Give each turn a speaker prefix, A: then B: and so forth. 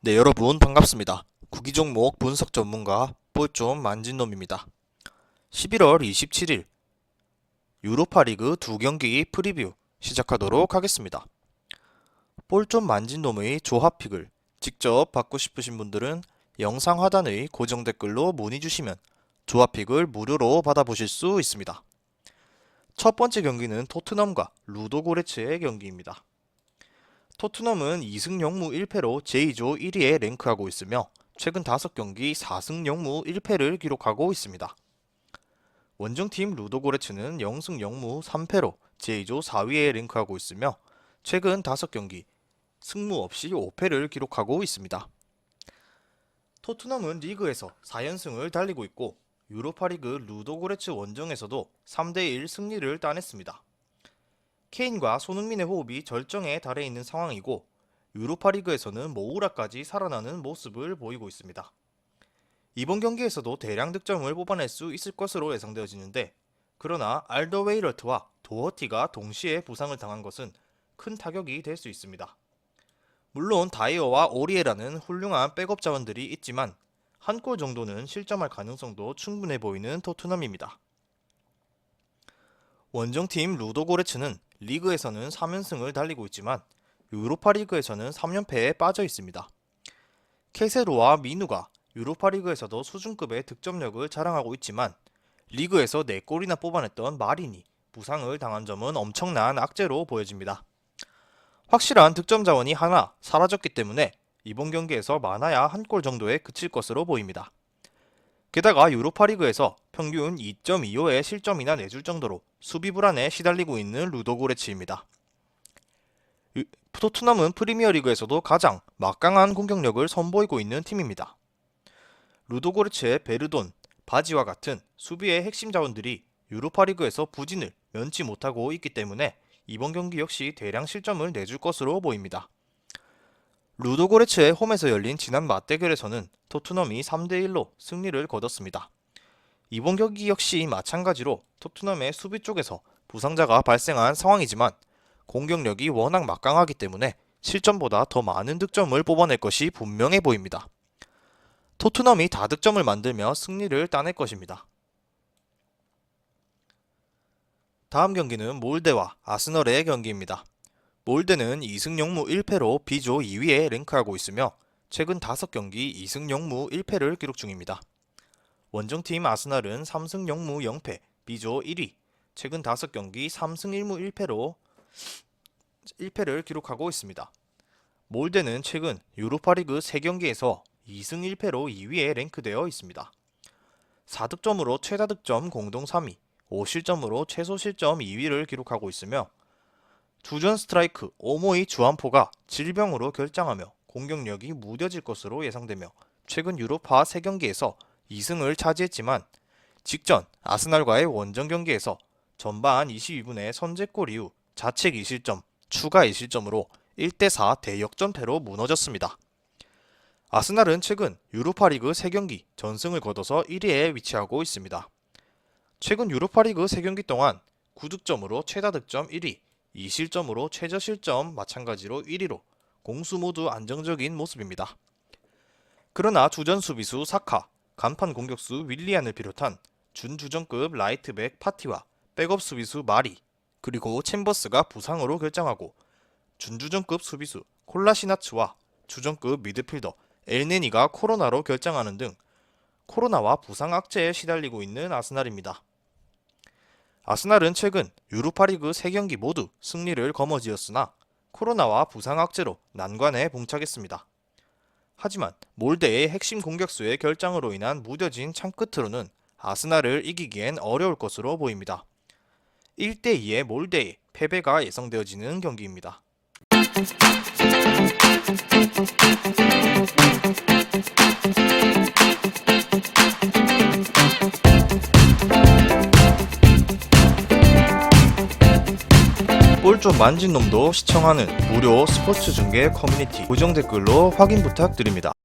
A: 네, 여러분 반갑습니다. 구기 종목 분석 전문가 볼좀 만진 놈입니다. 11월 27일 유로파 리그 두 경기 프리뷰 시작하도록 하겠습니다. 볼좀 만진 놈의 조합픽을 직접 받고 싶으신 분들은 영상 하단의 고정 댓글로 문의 주시면 조합픽을 무료로 받아보실 수 있습니다. 첫 번째 경기는 토트넘과 루도고레츠의 경기입니다. 토트넘은 2승 0무 1패로 제2조 1위에 랭크하고 있으며 최근 5경기 4승 0무 1패를 기록하고 있습니다. 원정팀 루도고레츠는 0승 0무 3패로 제2조 4위에 랭크하고 있으며 최근 5경기 승무 없이 5패를 기록하고 있습니다. 토트넘은 리그에서 4연승을 달리고 있고 유로파리그 루도고레츠 원정에서도 3대1 승리를 따냈습니다. 케인과 손흥민의 호흡이 절정에 달해 있는 상황이고 유로파리그에서는 모우라까지 살아나는 모습을 보이고 있습니다. 이번 경기에서도 대량 득점을 뽑아낼 수 있을 것으로 예상되어지는데 그러나 알더 웨이러트와 도어티가 동시에 부상을 당한 것은 큰 타격이 될 수 있습니다. 물론 다이어와 오리에라는 훌륭한 백업 자원들이 있지만 한 골 정도는 실점할 가능성도 충분해 보이는 토트넘입니다. 원정팀 루도고레츠는 리그에서는 3연승을 달리고 있지만 유로파 리그에서는 3연패에 빠져 있습니다. 케세로와 미누가 유로파 리그에서도 수준급의 득점력을 자랑하고 있지만 리그에서 4골이나 뽑아냈던 마린이 부상을 당한 점은 엄청난 악재로 보여집니다. 확실한 득점 자원이 하나 사라졌기 때문에 이번 경기에서 많아야 한 골 정도에 그칠 것으로 보입니다. 게다가 유로파리그에서 평균 2.25의 실점이나 내줄 정도로 수비 불안에 시달리고 있는 루도고레츠입니다. 유- 토트넘은 프리미어리그에서도 가장 막강한 공격력을 선보이고 있는 팀입니다. 루도고레츠의 베르돈, 바지와 같은 수비의 핵심 자원들이 유로파리그에서 부진을 면치 못하고 있기 때문에 이번 경기 역시 대량 실점을 내줄 것으로 보입니다. 루도고레츠의 홈에서 열린 지난 맞대결에서는 토트넘이 3대1로 승리를 거뒀습니다. 이번 경기 역시 마찬가지로 토트넘의 수비 쪽에서 부상자가 발생한 상황이지만 공격력이 워낙 막강하기 때문에 실점보다 더 많은 득점을 뽑아낼 것이 분명해 보입니다. 토트넘이 다득점을 만들며 승리를 따낼 것입니다. 다음 경기는 몰데와 아스널의 경기입니다. 몰데는 2승 0무 1패로 B조 2위에 랭크하고 있으며 최근 5경기 2승 0무 1패를 기록 중입니다. 원정팀 아스날은 3승 0무 0패 B조 1위 최근 5경기 3승 1무 1패로 1패를 기록하고 있습니다. 몰데는 최근 유로파리그 3경기에서 2승 1패로 2위에 랭크되어 있습니다. 4득점으로 최다 득점 공동 3위, 5실점으로 최소 실점 2위를 기록하고 있으며 주전 스트라이크 오모이 주안포가 질병으로 결장하며 공격력이 무뎌질 것으로 예상되며 최근 유로파 3경기에서 2승을 차지했지만 직전 아스날과의 원정 경기에서 전반 22분에 선제골 이후 자책 2실점, 추가 2실점으로 1대4 대역전패로 무너졌습니다. 아스날은 최근 유로파리그 3경기 전승을 거둬서 1위에 위치하고 있습니다. 최근 유로파리그 3경기 동안 9득점으로 최다 득점 1위, 2실점으로 최저 실점 마찬가지로 1위로 공수 모두 안정적인 모습입니다. 그러나 주전 수비수 사카, 간판 공격수 윌리안을 비롯한 준주전급 라이트백 파티와 백업 수비수 마리, 그리고 챔버스가 부상으로 결장하고 준주전급 수비수 콜라시나츠와 주전급 미드필더 엘네니가 코로나로 결장하는 등 코로나와 부상 악재에 시달리고 있는 아스날입니다. 아스날은 최근 유로파리그 3경기 모두 승리를 거머쥐었으나 코로나와 부상 악재로 난관에 봉착했습니다. 하지만 몰데의 핵심 공격수의 결장으로 인한 무뎌진 창 끝으로는 아스날을 이기기엔 어려울 것으로 보입니다. 1대2의 몰데의 패배가 예상되어지는 경기입니다. 볼 좀 만진 놈도 시청하는 무료 스포츠 중계 커뮤니티 고정 댓글로 확인 부탁드립니다.